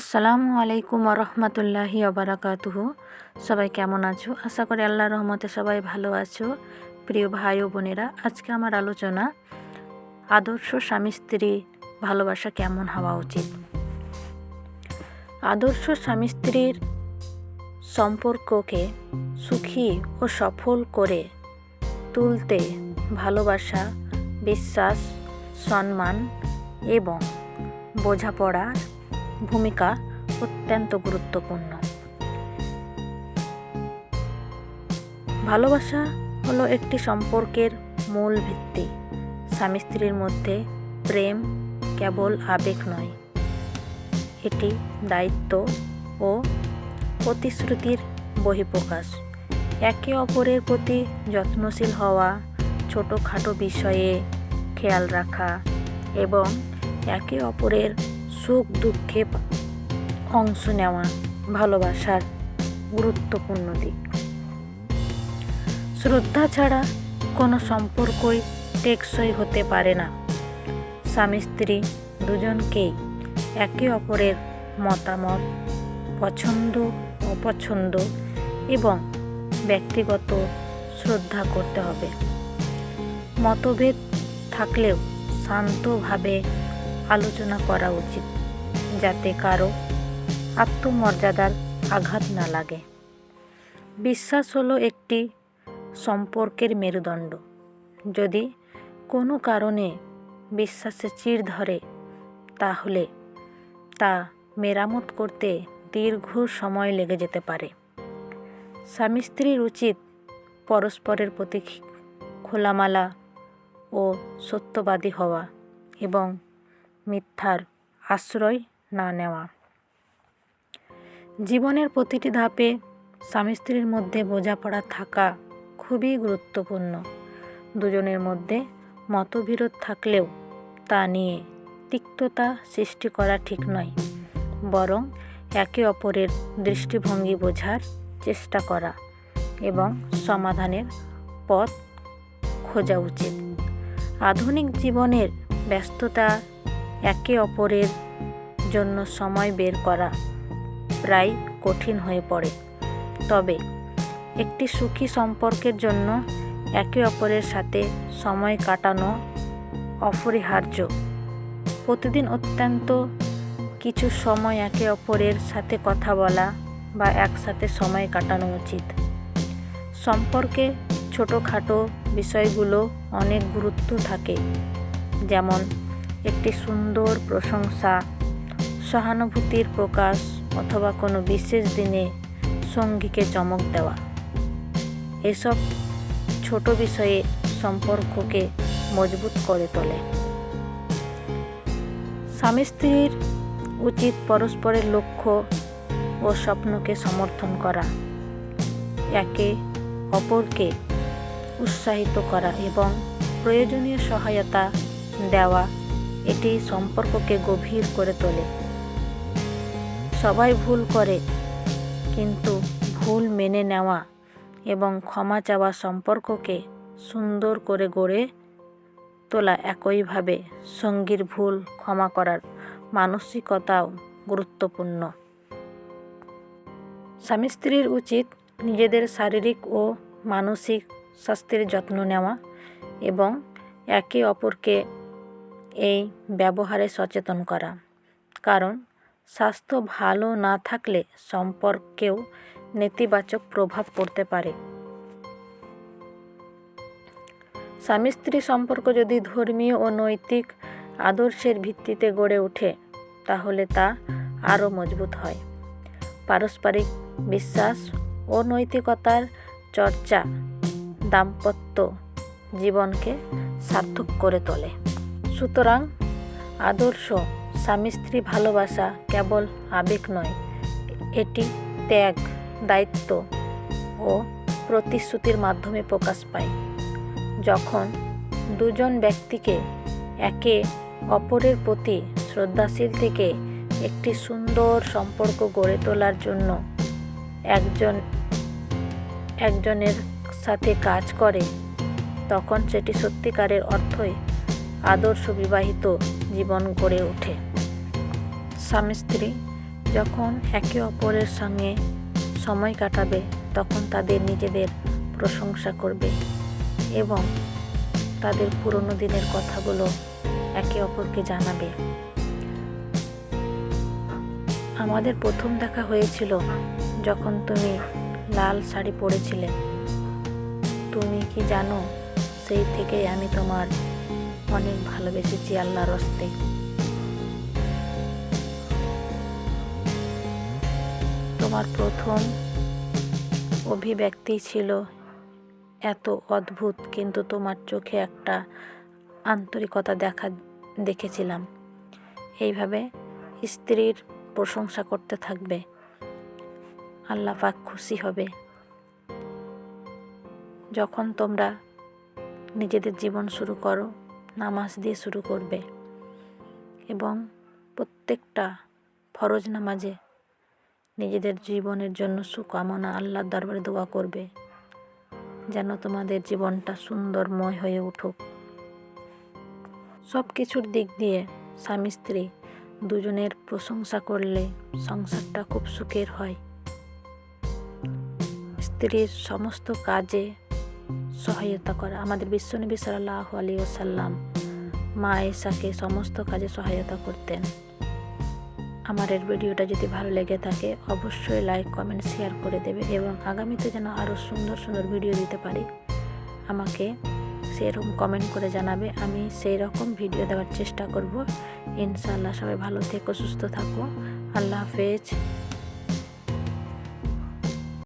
আসসালামু আলাইকুম রহমতুল্লাহি অবরাকাতুহ সবাই কেমন আছো? আশা করি আল্লাহ রহমতে সবাই ভালো আছো। প্রিয় ভাই ও বোনেরা, আজকে আমার আলোচনা, আদর্শ স্বামী স্ত্রী ভালোবাসা কেমন হওয়া উচিত? আদর্শ স্বামী স্ত্রীর সম্পর্ককে সুখী ও সফল করে তুলতে ভালোবাসা, বিশ্বাস, সম্মান এবং বোঝাপড়ার ভূমিকা অত্যন্ত গুরুত্বপূর্ণ। ভালোবাসা হলো একটি সম্পর্কের মূল ভিত্তি। স্বামী স্ত্রীর মধ্যে প্রেম কেবল আবেগ নয়, এটি দায়িত্ব ও প্রতিশ্রুতির বহিঃপ্রকাশ। একে অপরের প্রতি যত্নশীল হওয়া, ছোটোখাটো বিষয়ে খেয়াল রাখা এবং একে অপরের সুখ দুঃখে অংশ নেওয়া ভালোবাসার গুরুত্বপূর্ণ দিক। শ্রদ্ধা ছাড়া কোনো সম্পর্কই টেকসই হতে পারে না। স্বামী, স্ত্রী দুজনকেই একে অপরের মতামত, পছন্দ, অপছন্দ এবং ব্যক্তিগত শ্রদ্ধা করতে হবে। মতভেদ থাকলেও শান্তভাবে আলোচনা করা উচিত। যাতে কারও আত্মমর্যাদার আঘাত না লাগে। বিশ্বাস হলো একটি সম্পর্কের মেরুদণ্ড। যদি কোনো কারণে বিশ্বাসে চিড় ধরে, তাহলে তা মেরামত করতে দীর্ঘ সময় লেগে যেতে পারে। স্বামী স্ত্রীর উচিত পরস্পরের প্রতি খোলামালা ও সত্যবাদী হওয়া এবং মিথ্যার আশ্রয় না নেওয়া। জীবনের প্রতিটি ধাপে স্বামী স্ত্রীর মধ্যে বোঝাপড়া থাকা খুবই গুরুত্বপূর্ণ। দুজনের মধ্যে মতবিরোধ থাকলেও তা নিয়ে তিক্ততা সৃষ্টি করা ঠিক নয়, বরং একে অপরের দৃষ্টিভঙ্গি বোঝার চেষ্টা করা এবং সমাধানের পথ খোঁজা উচিত। আধুনিক জীবনের ব্যস্ততা একে অপরের জন্য সময় বের করা প্রায় কঠিন হয়ে পড়ে। তবে একটি সুখী সম্পর্কের জন্য একে অপরের সাথে সময় কাটানো অপরিহার্য। প্রতিদিন অত্যন্ত কিছু সময় একে অপরের সাথে কথা বলা বা একসাথে সময় কাটানো উচিত। সম্পর্কে ছোটোখাটো বিষয়গুলো অনেক গুরুত্ব থাকে, যেমন একটি সুন্দর প্রশংসা সহানুভূতির প্রকাশ অথবা কোনো বিশেষ দিনে সঙ্গীকে চমক দেওয়া। এসব ছোট বিষয়ে সম্পর্ককে মজবুত করে তোলে। স্বামী স্ত্রীর উচিত পরস্পরের লক্ষ্য ও স্বপ্নকে সমর্থন করা, একে অপরকে উৎসাহিত করা এবং প্রয়োজনীয় সহায়তা দেওয়া, এটি সম্পর্ককে গভীর করে তোলে। সবাই ভুল করে, কিন্তু ভুল মেনে নেওয়া এবং ক্ষমা চাওয়া সম্পর্ককে সুন্দর করে গড়ে তোলা একইভাবে সঙ্গীর ভুল ক্ষমা করার মানসিকতাও গুরুত্বপূর্ণ। স্বামী স্ত্রীর উচিত নিজেদের শারীরিক ও মানসিক স্বাস্থ্যের যত্ন নেওয়া এবং একে অপরকে এই ব্যবহারে সচেতন করা। কারণ স্বাস্থ্য ভালো না থাকলে সম্পর্কেও নেতিবাচক প্রভাব পড়তে পারে। স্বামী স্ত্রী সম্পর্ক যদি ধর্মীয় ও নৈতিক আদর্শের ভিত্তিতে গড়ে ওঠে, তাহলে তা আরও মজবুত হয়। পারস্পরিক বিশ্বাস ও নৈতিকতার চর্চা দাম্পত্য জীবনকে সার্থক করে তোলে। সুতরাং আদর্শ স্বামী স্ত্রী ভালোবাসা কেবল আবেগ নয়, এটি ত্যাগ, দায়িত্ব ও প্রতিশ্রুতির মাধ্যমে প্রকাশ পায়। যখন দুজন ব্যক্তিকে একে অপরের প্রতি শ্রদ্ধাশীল থেকে একটি সুন্দর সম্পর্ক গড়ে তোলার জন্য একজন, একজনের সাথে কাজ করে, তখন সেটি সত্যিকারের অর্থই আদর্শ বিবাহিত জীবন গড়ে ওঠে। স্বামী স্ত্রী যখন একে অপরের সঙ্গে সময় কাটাবে, তখন তাদের নিজেদের প্রশংসা করবে এবং তাদের পুরনো দিনের কথাগুলো একে অপরকে জানাবে। আমাদের প্রথম দেখা হয়েছিল যখন তুমি লাল শাড়ি পরেছিলে। তুমি কি জানো, সেই থেকেই আমি তোমার অনেক ভালোবেসেছি আল্লাহর হস্তে। তোমার প্রথম অভিব্যক্তি ছিল এত অদ্ভুত, কিন্তু তোমার চোখে একটা আন্তরিকতা দেখা, দেখেছিলাম। এইভাবে স্ত্রীর প্রশংসা করতে থাকবে, আল্লাহ পাক খুশি হবে। যখন তোমরা নিজেদের জীবন শুরু করো, নামাজ দিয়ে শুরু করবে এবং প্রত্যেকটা ফরজ নামাজে নিজেদের জীবনের জন্য সুকামনা আল্লাহর দরবারে দোয়া করবে, যেন তোমাদের জীবনটা সুন্দরময় হয়ে উঠুক। সব কিছুর দিক দিয়ে স্বামী স্ত্রী দুজনের প্রশংসা করলে সংসারটা খুব সুখের হয়। স্ত্রীর সমস্ত কাজে সহায়তা করা। আমাদের বিশ্বনবী সাল্লাহ আলী ওসাল্লাম মা এসাকে সমস্ত কাজে সহায়তা করতেন। আমার এর ভিডিওটা যদি ভালো লেগে থাকে, অবশ্যই লাইক কমেন্ট শেয়ার করে দেবে এবং আগামীতে যেন আরও সুন্দর সুন্দর ভিডিও দিতে পারি, আমাকে সেরকম কমেন্ট করে জানাবে। আমি সেই রকম ভিডিও দেওয়ার চেষ্টা করব। ইনশাআল্লাহ সবাই ভালো থেকো, সুস্থ থাকো। আল্লাহ হাফেজ।